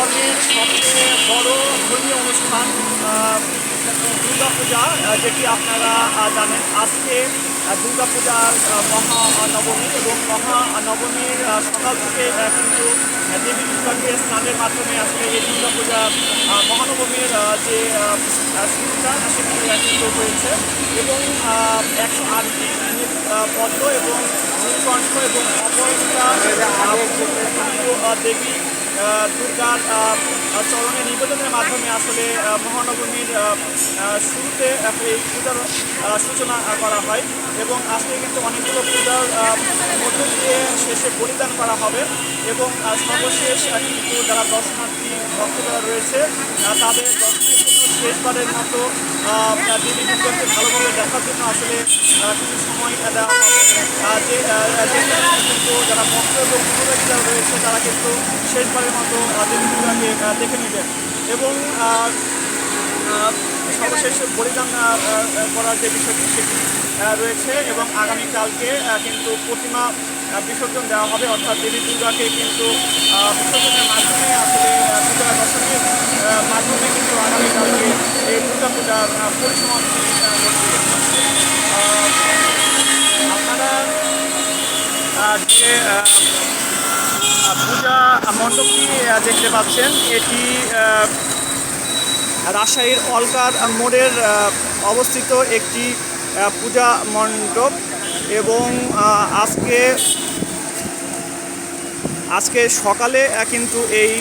ধর্মের সবচেয়ে বড় ধর্মীয় অনুষ্ঠান দুর্গাপূজা যেটি আপনারা জানেন, আজকে দুর্গাপূজার মহানবমী এবং মহানবমীর সকাল থেকে কিন্তু দেবী দুর্গাকে স্নানের মাধ্যমে আসলে এই দুর্গাপূজা মহানবমীর যে শুরুটা সেটি কিন্তু হয়েছে এবং একশো আটটি পদ্ম এবং নীলকণ্ঠ এবং অপরিষ্কার দেবী দুর্গার চরণে নিবেদনের মাধ্যমে আসলে মহানবমীর শুরুতে এই পূজার সূচনা করা হয় এবং আজকে কিন্তু অনেকগুলো পূজার মধ্য দিয়ে শেষে বলিদান করা হবে এবং সর্বশেষ কিন্তু যারা দর্শনার্থী, ভক্তরা রয়েছে তাদের দর্শনের জন্য শেষবারের মতো দেবী দুর্গাকে ভালোভাবে দেখার জন্য আসলে কিছু সময় দেওয়া হবে যে কিন্তু যারা ভক্ত এবং অনুরাগী যারা রয়েছে তারা কিন্তু শেষবারের মতো দেবী দুর্গাকে দেখে নেবেন। এবং সর্বশেষ বলিদান করার যে বিষয়টি সেটি রয়েছে এবং আগামীকালকে কিন্তু প্রতিমা বিসর্জন দেওয়া হবে। অর্থাৎ দেবী দুর্গাকে কিন্তু বিসর্জনের মাধ্যমে আসলে আহ, পূজা দর্শনের আহ, মাধ্যমে কিন্তু আগামীকালকে এই দুর্গা পূজার আহ, পূজা মণ্ডপটি দেখতে পাচ্ছেন, এটি রাজশাহীর অলকার মোড়ের অবস্থিত একটি পূজা মণ্ডপ, এবং আজকে আজকে সকালে কিন্তু এই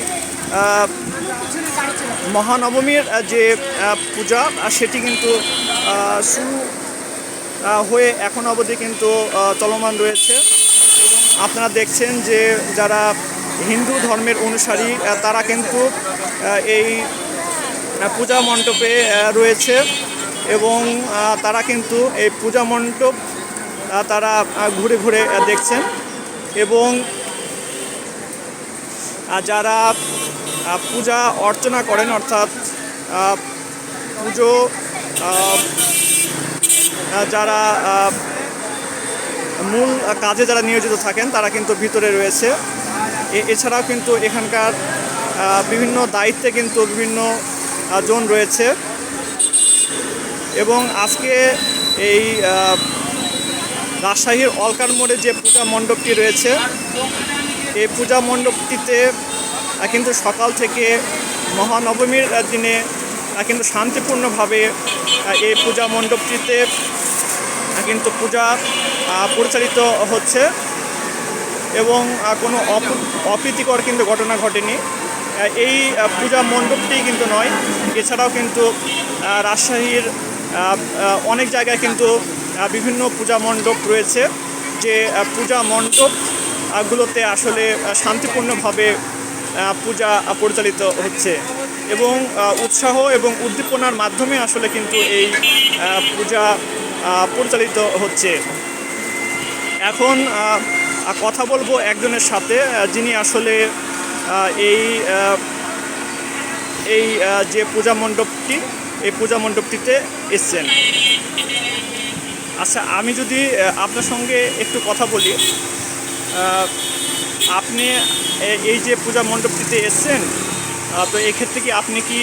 মহানবমীর যে পূজা সেটি কিন্তু শুরু হয়ে এখন অবধি কিন্তু চলমান রয়েছে। আপনারা দেখছেন যে, যারা হিন্দু ধর্মের অনুসারী তারা কিন্তু এই পূজা মণ্ডপে রয়েছে। এবং তারা কিন্তু এই পূজা মণ্ডপ তারা ঘুরে ঘুরে দেখছেন। এবং যারা পূজা অর্চনা করেন, অর্থাৎ পুজো যারা মূল কাজে যারা নিয়োজিত থাকেন, তারা কিন্তু ভিতরে রয়েছে। এছাড়াও কিন্তু এখানকার বিভিন্ন দায়িত্বে কিন্তু বিভিন্ন জন রয়েছে। এবং আজকে এই রাজশাহীর অলকার মোড়ে যে পূজা মণ্ডপটি রয়েছে, এই পূজা মণ্ডপটিতে কিন্তু সকাল থেকে মহানবমীর দিনে কিন্তু শান্তিপূর্ণভাবে এই পূজা মণ্ডপটিতে কিন্তু পূজা পরিচালিত হচ্ছে এবং কোনো অপ- অপ্রীতিকর কিন্তু ঘটনা ঘটেনি। এই পূজা মণ্ডপটি কিন্তু নয়, এছাড়াও কিন্তু রাজশাহীর অনেক জায়গায় কিন্তু বিভিন্ন পূজা মণ্ডপ রয়েছে, যে পূজা মণ্ডপগুলোতে আসলে শান্তিপূর্ণভাবে পূজা পরিচালিত হচ্ছে এবং উৎসাহ এবং উদ্দীপনার মাধ্যমে আসলে কিন্তু এই পূজা পরিচালিত হচ্ছে। এখন কথা বলব একজনের সাথে যিনি আসলে এই এই যে পূজা মণ্ডপটি, এই পূজা মণ্ডপটিতে এসছেন। আচ্ছা আমি যদি আপনার সঙ্গে একটু কথা বলি আপনি এই যে পূজা মণ্ডপটিতে এসছেন তো এক্ষেত্রে কি আপনি কি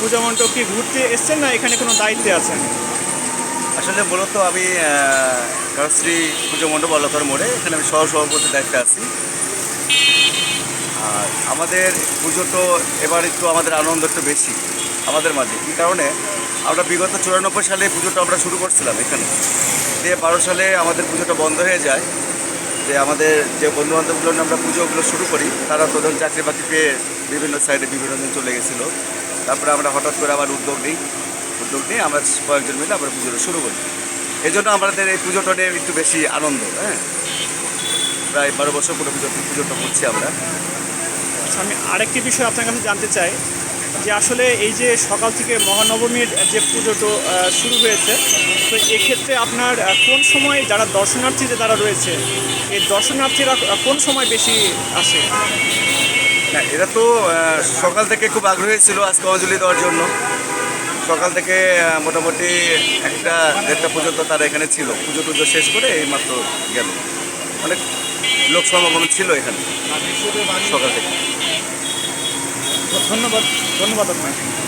পূজা মণ্ডপ কি ঘুরতে এসছেন না এখানে কোনো দায়িত্বে আছেন? আসলে মূলত আমি কারশ্রী পুজো মণ্ডপ অলকার মোড়ে এখানে আমি সহ সভাপতির দায়িত্বে আছি। আর আমাদের পুজো তো এবার একটু আমাদের আনন্দ একটু বেশি, আমাদের মাঝে। কী কারণে? আমরা বিগত চুরানব্বই সালে পুজোটা আমরা শুরু করছিলাম এখানে। দিয়ে বারো সালে আমাদের পুজোটা বন্ধ হয়ে যায়। যে আমাদের যে বন্ধু বান্ধবগুলো আমরা পুজোগুলো শুরু করি, তারা তো ধরুন চাকরি বাকরি পেয়ে বিভিন্ন সাইডে বিভিন্ন দিন চলে গেছিল। তারপরে আমরা হঠাৎ করে আবার উদ্যোগ নিই, উদ্যোগ নিয়ে আমরা কয়েকজন মিলে আমরা পুজোটা শুরু করি। এই জন্য আমাদের এই পুজোটা নিয়ে একটু বেশি আনন্দ হ্যাঁ? প্রায় বারো বছর পুরো পুজো পুজোটা করছি আমরা। আচ্ছা আমি আরেকটি বিষয় আপনার কাছে জানতে চাই। যে আসলে এই যে সকাল থেকে মহানবমীর যে পুজোটো শুরু হয়েছে, তো এক্ষেত্রে আপনার কোন সময় যারা দর্শনার্থী যে তারা রয়েছে, এই দর্শনার্থীরা কোন সময় বেশি আসে? হ্যাঁ এরা তো সকাল থেকে খুব আগ্রহী ছিল আজকে অঞ্জলি দেওয়ার জন্য। সকাল থেকে মোটামুটি একটা দেড়টা পর্যন্ত তারা এখানে ছিল। পুজো টুজো শেষ করে এই মাত্র গেল। অনেক লোক সমাগম ছিল এখানে, সকাল থেকে। ধন্যবাদ ধন্যবাদ আপনাকে।